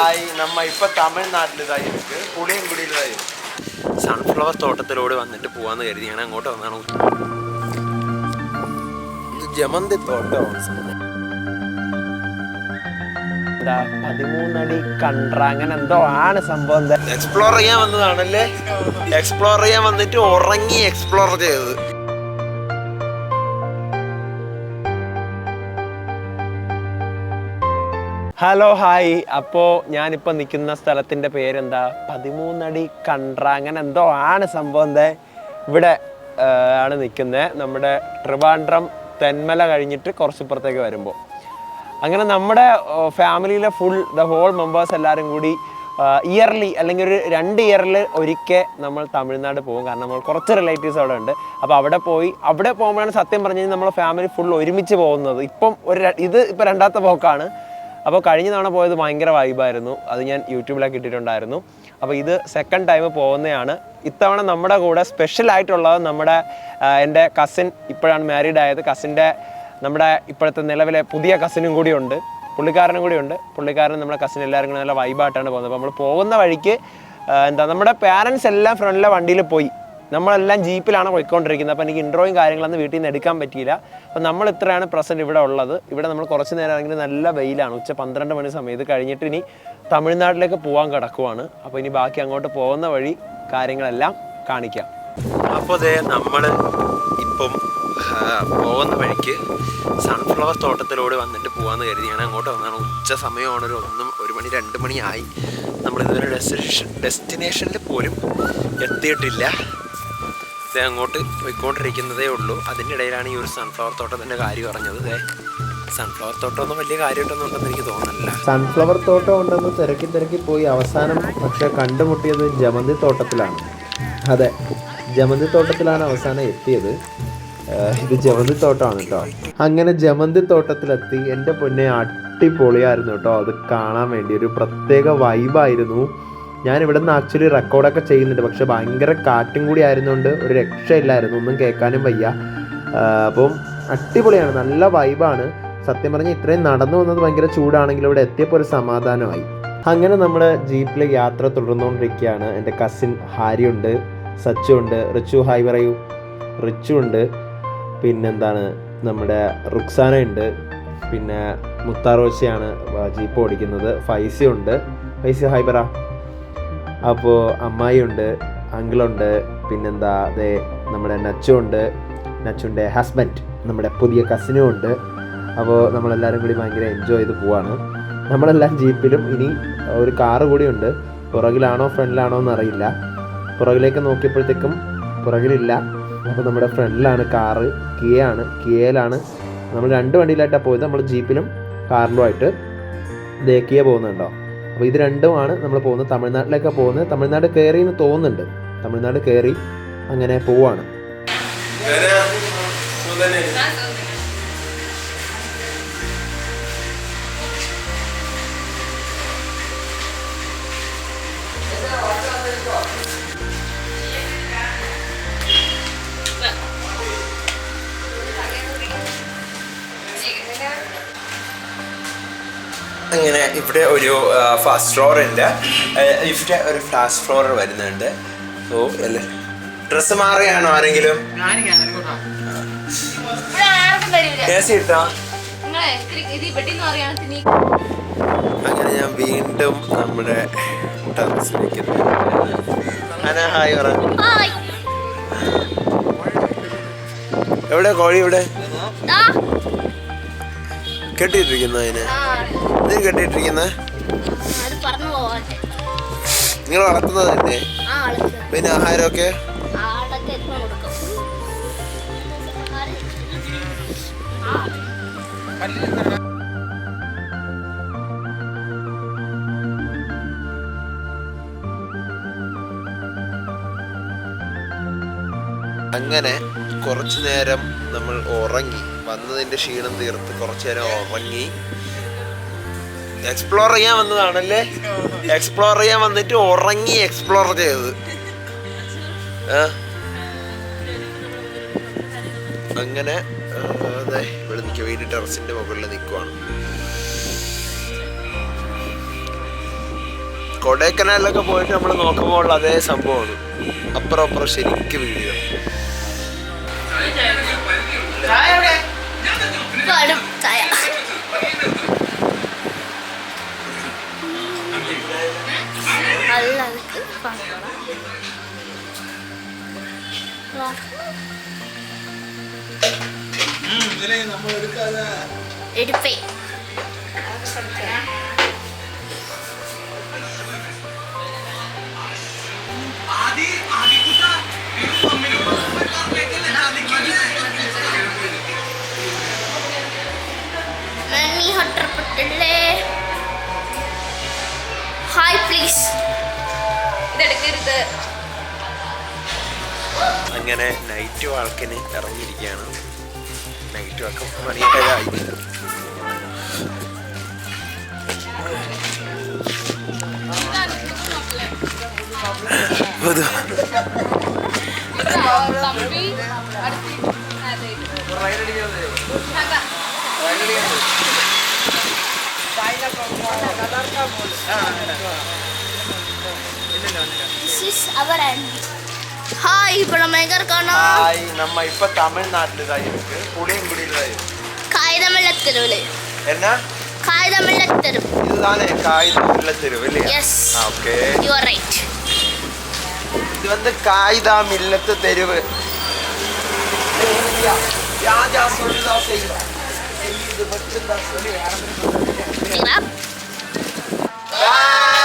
Hi നമ്മ ഇപ്പൊ தமிழ்நாட்டில் தான் പുളിയും புளியங்குடியில் സൺഫ്ലവർ തോട്ടത്തിലൂടെ വന്നിട്ട് പോവാന്ന് കരുതി. ഞാൻ അങ്ങോട്ട് വന്നാണ് ജമന്തി തോട്ടം. പതിമൂന്നടി കണ്ട അങ്ങനെ എന്തോ ആണ് സംഭവം. എക്സ്പ്ലോർ ചെയ്യാൻ വന്നതാണല്ലേ? എക്സ്പ്ലോർ ചെയ്യാൻ വന്നിട്ട് ഉറങ്ങി എക്സ്പ്ലോർ ചെയ്തത്. ഹലോ ഹായ് അപ്പോൾ ഞാനിപ്പോൾ നിൽക്കുന്ന സ്ഥലത്തിന്റെ പേരെന്താ? പതിമൂന്നടി അങ്ങനെ എന്തോ ആണ് സംഭവം എന്താ? ഇവിടെ ആണ് നിൽക്കുന്നത് നമ്മുടെ ട്രിവാൻഡ്രം തെന്മല കഴിഞ്ഞിട്ട് കുറച്ച് ഇപ്പുറത്തേക്ക് വരുമ്പോൾ അങ്ങനെ നമ്മുടെ ഫാമിലിയിലെ ഫുൾ ദ ഹോൾ മെമ്പേഴ്സ് എല്ലാവരും കൂടി ഇയർലി അല്ലെങ്കിൽ ഒരു രണ്ട് ഇയറിൽ ഒരിക്കൽ നമ്മൾ തമിഴ്നാട് പോകും. കാരണം നമ്മൾ കുറച്ച് റിലേറ്റീവ്സ് അവിടെ ഉണ്ട്. അപ്പോൾ അവിടെ പോയി അവിടെ പോകുമ്പോഴാണ് സത്യം പറഞ്ഞു കഴിഞ്ഞാൽ നമ്മളെ ഫാമിലി ഫുൾ ഒരുമിച്ച് പോകുന്നത്. ഇപ്പം ഒരു ഇത് ഇപ്പോൾ രണ്ടാമത്തെ പോക്കാണ്. അപ്പോൾ കഴിഞ്ഞ തവണ പോയത് ഭയങ്കര വൈബായിരുന്നു അത് ഞാൻ യൂട്യൂബിലൊക്കെ ഇട്ടിട്ടുണ്ടായിരുന്നു. അപ്പോൾ ഇത് സെക്കൻഡ് ടൈം പോകുന്നതാണ്. ഇത്തവണ നമ്മുടെ കൂടെ സ്പെഷ്യൽ ആയിട്ടുള്ളത് നമ്മുടെ എന്റെ കസിൻ ഇപ്പോഴാണ് മാരീഡ് ആയത്. കസിന്റെ നമ്മുടെ ഇപ്പോഴത്തെ നിലവിലെ പുതിയ കസിനും കൂടിയുണ്ട് പുള്ളിക്കാരനും കൂടി ഉണ്ട്. പുള്ളിക്കാരൻ നമ്മുടെ കസിൻ എല്ലാവരും കൂടി നല്ല വൈബായിട്ടാണ് പോകുന്നത്. അപ്പോൾ നമ്മൾ പോകുന്ന വഴിക്ക് എന്താ നമ്മുടെ പാരൻസ് എല്ലാം ഫ്രണ്ടിലെ വണ്ടിയിൽ പോയി. നമ്മളെല്ലാം ജീപ്പിലാണ് പോയിക്കൊണ്ടിരിക്കുന്നത്. അപ്പോൾ എനിക്ക് ഇൻട്രോയും കാര്യങ്ങളൊന്നും വീട്ടിൽ നിന്ന് എടുക്കാൻ പറ്റിയില്ല. അപ്പോൾ നമ്മൾ ഇത്രയാണ് പ്രസന്റ് ഇവിടെ ഉള്ളത്. ഇവിടെ നമ്മൾ കുറച്ച് നേരം ആണെങ്കിൽ നല്ല വെയിലാണ്. ഉച്ച പന്ത്രണ്ട് മണി സമയത്ത് കഴിഞ്ഞിട്ട് ഇനി തമിഴ്നാട്ടിലേക്ക് പോകാൻ കിടക്കുവാണ്. അപ്പോൾ ഇനി ബാക്കി അങ്ങോട്ട് പോകുന്ന വഴി കാര്യങ്ങളെല്ലാം കാണിക്കാം. അപ്പോൾ ദേ നമ്മൾ ഇപ്പം പോകുന്ന വഴിക്ക് സൺഫ്ലവർ തോട്ടത്തിലൂടെ വന്നിട്ട് പോകാമെന്ന് കരുതിയാണ് അങ്ങോട്ട് വന്നതാണ്. ഉച്ച സമയമാണ് ഒരു ഒന്നും ഒരു മണി രണ്ട് മണിയായി. നമ്മൾ ഇതുവരെ ഡെസ്റ്റിനേഷൻ ഡെസ്റ്റിനേഷനിൽ പോലും എത്തിയിട്ടില്ല. ഇത് അങ്ങോട്ട് പോയിക്കൊണ്ടിരിക്കുന്നതേ ഉള്ളൂ. അതിനിടയിലാണ് ഈ ഒരു സൺഫ്ലവർ തോട്ടത്തിന്റെ കാര്യം പറഞ്ഞത് സൺഫ്ലവർ തോട്ടമൊന്നും വലിയ കാര്യമായിട്ടൊന്നും ഉണ്ടെന്ന് എനിക്ക് തോന്നുന്നില്ല. സൺഫ്ലവർ തോട്ടം ഉണ്ടെന്ന് തിരക്കി തിരക്കി പോയി അവസാനം പക്ഷെ കണ്ടുമുട്ടിയത് ജമന്തി തോട്ടത്തിലാണ്. അതെ ജമന്തി തോട്ടത്തിലാണ് അവസാനം എത്തിയത്. ഇത് ജമന്തി തോട്ടമാണ് കേട്ടോ. അങ്ങനെ ജമന്തി തോട്ടത്തിലെത്തി. എന്റെ പൊന്നെ അടിപൊളിയായിരുന്നു കേട്ടോ. അത് കാണാൻ വേണ്ടി ഒരു പ്രത്യേക വൈബായിരുന്നു ഞാൻ ഇവിടെ നിന്ന് ആക്ച്വലി റെക്കോർഡൊക്കെ ചെയ്യുന്നുണ്ട്. പക്ഷെ ഭയങ്കര കാറ്റും കൂടി ആയിരുന്നുകൊണ്ട് ഒരു രക്ഷയില്ലായിരുന്നു. ഒന്നും കേൾക്കാനും വയ്യ. അപ്പം അടിപൊളിയാണ്. നല്ല വൈബാണ് സത്യം പറഞ്ഞാൽ ഇത്രയും നടന്നു വന്നത് ഭയങ്കര ചൂടാണെങ്കിലും ഇവിടെ എത്തിയപ്പോൾ ഒരു സമാധാനമായി. അങ്ങനെ നമ്മുടെ ജീപ്പിൽ യാത്ര തുടർന്നുകൊണ്ടിരിക്കുകയാണ്. എന്റെ കസിൻ ഹാരിയുണ്ട് സച്ചു ഉണ്ട് റിച്ചു ഹായ് പറയൂ. റിച്ചു ഉണ്ട് പിന്നെന്താണ്? നമ്മുടെ റുക്സാന ഉണ്ട് പിന്നെ മുത്താറോശയാണ് ജീപ്പ് ഓടിക്കുന്നത്. ഫൈസി ഉണ്ട് ഫൈസി ഹായ് പറ. അപ്പോൾ അമ്മായിയുണ്ട് അങ്കിളുണ്ട് പിന്നെന്താ അതെ നമ്മുടെ നച്ചു ഉണ്ട് നച്ചുന്റെ ഹസ്ബൻഡ് നമ്മുടെ പുതിയ കസിനും ഉണ്ട്. അപ്പോൾ നമ്മളെല്ലാവരും കൂടി ഭയങ്കര എൻജോയ് ചെയ്ത് പോവാണ്. നമ്മളെല്ലാം ജീപ്പിലും ഇനി ഒരു കാറ് കൂടി ഉണ്ട്. പുറകിലാണോ ഫ്രണ്ടിലാണോ എന്നറിയില്ല. പുറകിലേക്ക് നോക്കിയപ്പോഴത്തേക്കും പുറകിലില്ല. അപ്പോൾ നമ്മുടെ ഫ്രണ്ടിലാണ് കാറ് കിയയാണ് കിയയിലാണ് നമ്മൾ രണ്ട് വണ്ടിയിലായിട്ടാണ് പോയത്. നമ്മൾ ജീപ്പിലും കാറിലുമായിട്ട് ദേ പോകുന്നുണ്ടോ? അപ്പോൾ ഇത് രണ്ടുമാണ് നമ്മൾ പോകുന്നത്. തമിഴ്നാട്ടിലേക്കാണ് പോകുന്നത്. തമിഴ്നാട് കയറി എന്ന് തോന്നുന്നുണ്ട്. തമിഴ്നാട് കയറി അങ്ങനെ പോവാണ്. അങ്ങനെ ഇവിടെ ഒരു ഫാസ്റ്റ് ഫ്ലോറുണ്ട് ഇവിടെ ഒരു ഫാസ്റ്റ് ഫ്ലോർ വരുന്നുണ്ട്. സോ അല്ലേ? ഡ്രസ്സ് മാറുകയാണോ ആരെങ്കിലും? അങ്ങനെ ഞാൻ വീണ്ടും നമ്മുടെ ടെറസിലേക്ക് അന ഹായ് പറ. ഹായ്. എവിടെ കോഴി ഇവിടെ? കെട്ടിട്ടിരിക്കുന്നു അതിനെ? ഇത് കെട്ടിട്ടിരിക്കുന്നത് നിങ്ങൾ വളർത്തുന്നത് തന്നെ പിന്നെ ആഹാരമൊക്കെ? അങ്ങനെ കുറച്ചു നേരം നമ്മൾ ഉറങ്ങി. വന്നതിന്റെ ക്ഷീണം തീർത്ത് കുറച്ചു നേരം ഉറങ്ങി. എക്സ്പ്ലോർ ചെയ്യാൻ വന്നതാണല്ലേ? എക്സ്പ്ലോർ ചെയ്യാൻ വന്നിട്ട് ഉറങ്ങി എക്സ്പ്ലോർ ചെയ്തത്. അങ്ങനെ അതെ ഇവിടെ നിൽക്കുക വീട് ടെറസിന്റെ മുകളിൽ നിൽക്കുവാണ്. കൊടൈക്കനാലിലൊക്കെ പോയിട്ട് നമ്മൾ നോക്കുമ്പോൾ അതേ സംഭവമാണ്. അപ്പുറം അപ്പുറം ശരിക്കും വീഡിയോ எடுப்பேன். மணி ஹட்டப்பட்டே ஹாய் ப்ளீஸ் இது எடுக்கிறது അങ്ങനെ നൈറ്റ് വാക്കിന് ഇറങ്ങിയിരിക്കുകയാണ്. നൈറ്റ് വാക്ക് മണിയൊക്കെ This is our enemy. Hi இப்போ நம்ம எங்க இருக்கோம்னா ஹாய் நம்ம இப்ப தமிழ்நாட்டுல தான் இருக்கு புளியங்குடியில தான் இருக்கு காகிதமில்ல தெருவில் என்ன காகிதமில்ல தெரு இதுதானே காகிதம் இல்ல தெருவு இல்லையா yes okay you are right இது வந்து காகிதம் இல்லத்து தெருவு ராஜா சொல்லுதா செய்யலாம் இது மட்டும்தான் சொல்லி கிராப் ஆ